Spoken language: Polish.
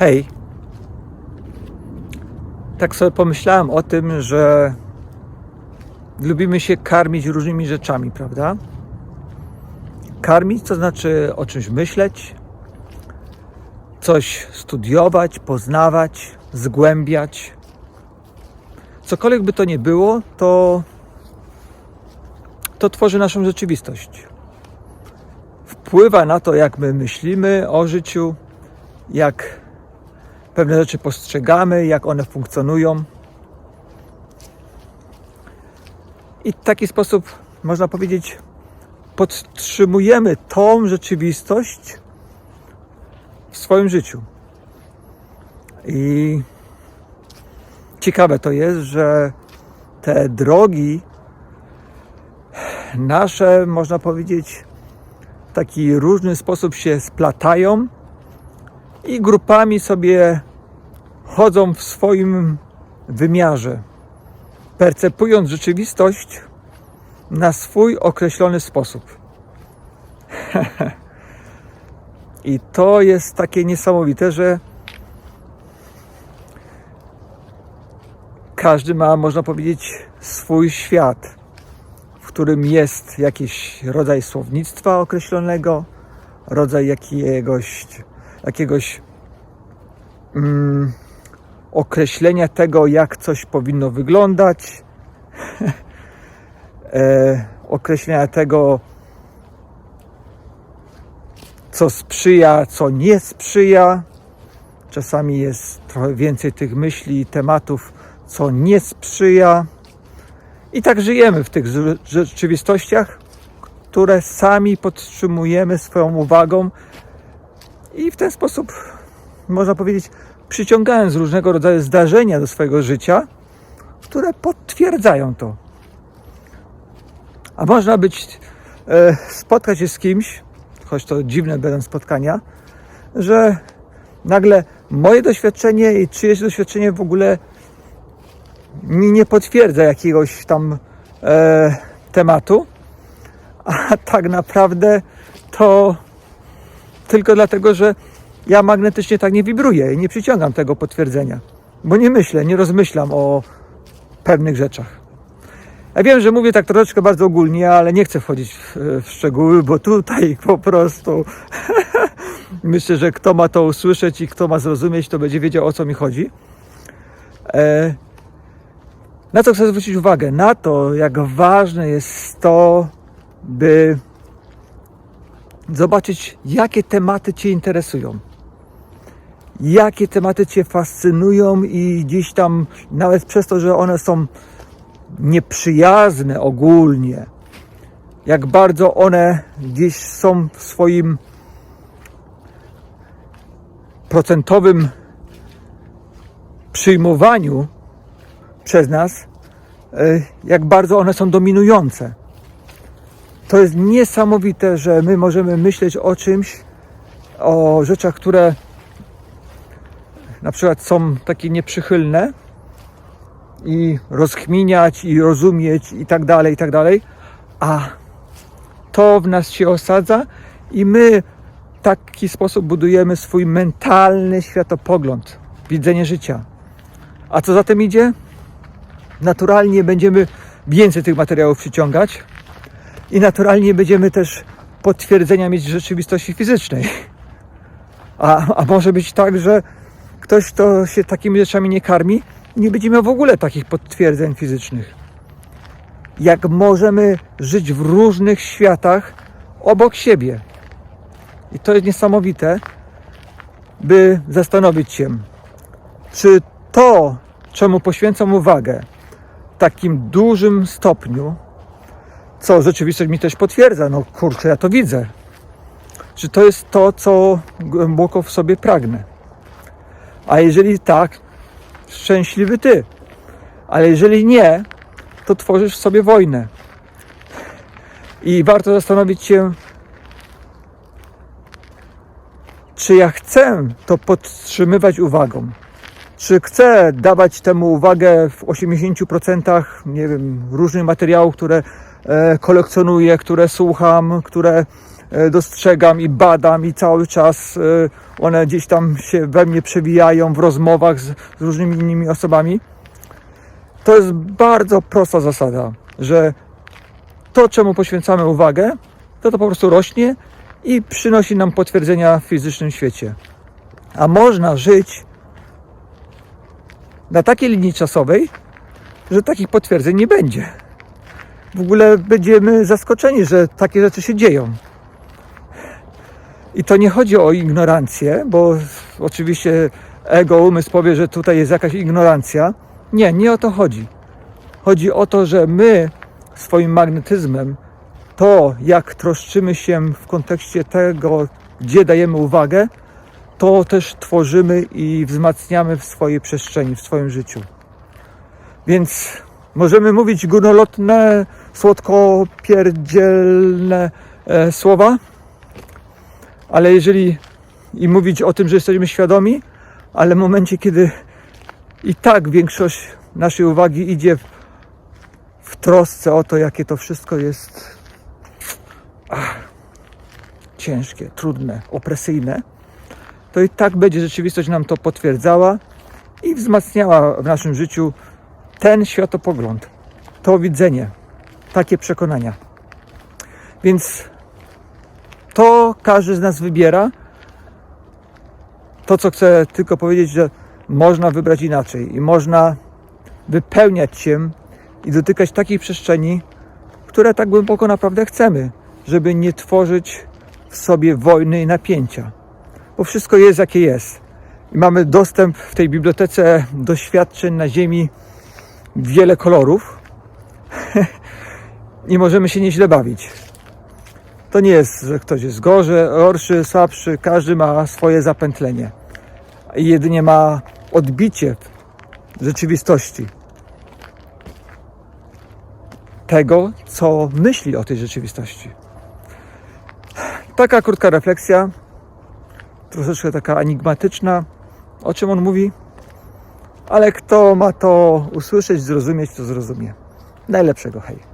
Hej. Tak sobie pomyślałem o tym, że lubimy się karmić różnymi rzeczami, prawda? Karmić to znaczy o czymś myśleć, coś studiować, poznawać, zgłębiać. Cokolwiek by to nie było, to, to tworzy naszą rzeczywistość. Wpływa na to, jak my myślimy o życiu, jak pewne rzeczy postrzegamy, jak one funkcjonują. I w taki sposób, można powiedzieć, podtrzymujemy tą rzeczywistość w swoim życiu. I ciekawe to jest, że te drogi nasze, można powiedzieć, w taki różny sposób się splatają i grupami sobie chodzą w swoim wymiarze, percepując rzeczywistość na swój określony sposób. I to jest takie niesamowite, że każdy ma, można powiedzieć, swój świat, w którym jest jakiś rodzaj słownictwa określonego, rodzaj jakiegoś, jakiegoś mm, określenia tego, jak coś powinno wyglądać, e, określenia tego, co sprzyja, co nie sprzyja. Czasami jest trochę więcej tych myśli i tematów, co nie sprzyja. I tak żyjemy w tych rze- rzeczywistościach, które sami podtrzymujemy swoją uwagą i w ten sposób, można powiedzieć, przyciągając różnego rodzaju zdarzenia do swojego życia, które potwierdzają to. A można być, e, spotkać się z kimś, choć to dziwne będą spotkania, że nagle moje doświadczenie i czyjeś doświadczenie w ogóle mi nie potwierdza jakiegoś tam e, tematu, a tak naprawdę to tylko dlatego, że ja magnetycznie tak nie wibruję i nie przyciągam tego potwierdzenia, bo nie myślę, nie rozmyślam o pewnych rzeczach. Ja wiem, że mówię tak troszeczkę bardzo ogólnie, ale nie chcę wchodzić w, szczegóły, bo tutaj po prostu myślę, że kto ma to usłyszeć i kto ma zrozumieć, to będzie wiedział o co mi chodzi. E, na co chcę zwrócić uwagę? Na to, jak ważne jest to, by zobaczyć, jakie tematy Cię interesują. Jakie tematy Cię fascynują i gdzieś tam, nawet przez to, że one są nieprzyjazne ogólnie, jak bardzo one gdzieś są w swoim procentowym przyjmowaniu przez nas, e, jak bardzo one są dominujące. To jest niesamowite, że my możemy myśleć o czymś, o rzeczach, które na przykład są takie nieprzychylne i rozkminiać i rozumieć i tak dalej, i tak dalej, a to w nas się osadza i my w taki sposób budujemy swój mentalny światopogląd, widzenie życia. A co za tym idzie? Naturalnie będziemy więcej tych materiałów przyciągać i naturalnie będziemy też potwierdzenia mieć rzeczywistości fizycznej. A, a może być tak, że ktoś, kto się takimi rzeczami nie karmi, nie będzie miał w ogóle takich potwierdzeń fizycznych. Jak możemy żyć w różnych światach obok siebie. I to jest niesamowite, by zastanowić się, czy to, czemu poświęcam uwagę w takim dużym stopniu, co rzeczywistość mi też potwierdza, no kurczę, ja to widzę, czy to jest to, co głęboko w sobie pragnę. A jeżeli tak, szczęśliwy ty. Ale jeżeli nie, to tworzysz w sobie wojnę. I warto zastanowić się, czy ja chcę to podtrzymywać uwagą. Czy chcę dawać temu uwagę w 80% nie wiem, różnych materiałów, które e, kolekcjonuję, które słucham, które dostrzegam i badam i cały czas e, one gdzieś tam się we mnie przewijają w rozmowach z, z różnymi innymi osobami. To jest bardzo prosta zasada, że to, czemu poświęcamy uwagę, to to po prostu rośnie i przynosi nam potwierdzenia w fizycznym świecie. A można żyć na takiej linii czasowej, że takich potwierdzeń nie będzie. W ogóle będziemy zaskoczeni, że takie rzeczy się dzieją. I to nie chodzi o ignorancję, bo oczywiście ego, umysł powie, że tutaj jest jakaś ignorancja. Nie, nie o to chodzi. Chodzi o to, że my swoim magnetyzmem, to jak troszczymy się w kontekście tego, gdzie dajemy uwagę, to też tworzymy i wzmacniamy w swojej przestrzeni, w swoim życiu. Więc możemy mówić górnolotne, słodko-pierdzielne e, słowa, ale jeżeli i mówić o tym, że jesteśmy świadomi, ale w momencie, kiedy i tak większość naszej uwagi idzie w, w trosce o to, jakie to wszystko jest ach, ciężkie, trudne, opresyjne, to i tak będzie rzeczywistość nam to potwierdzała i wzmacniała w naszym życiu ten światopogląd, to widzenie, takie przekonania. Więc to każdy z nas wybiera. To, co chcę tylko powiedzieć, że można wybrać inaczej i można wypełniać się i dotykać takiej przestrzeni, które tak głęboko naprawdę chcemy, żeby nie tworzyć w sobie wojny i napięcia. Bo wszystko jest, jakie jest. I mamy dostęp w tej bibliotece doświadczeń na Ziemi wiele kolorów i możemy się nieźle bawić. To nie jest, że ktoś jest gorzej, gorszy, słabszy, każdy ma swoje zapętlenie i jedynie ma odbicie rzeczywistości tego, co myśli o tej rzeczywistości. Taka krótka refleksja, troszeczkę taka enigmatyczna, o czym on mówi, ale kto ma to usłyszeć, zrozumieć, to zrozumie. Najlepszego hej.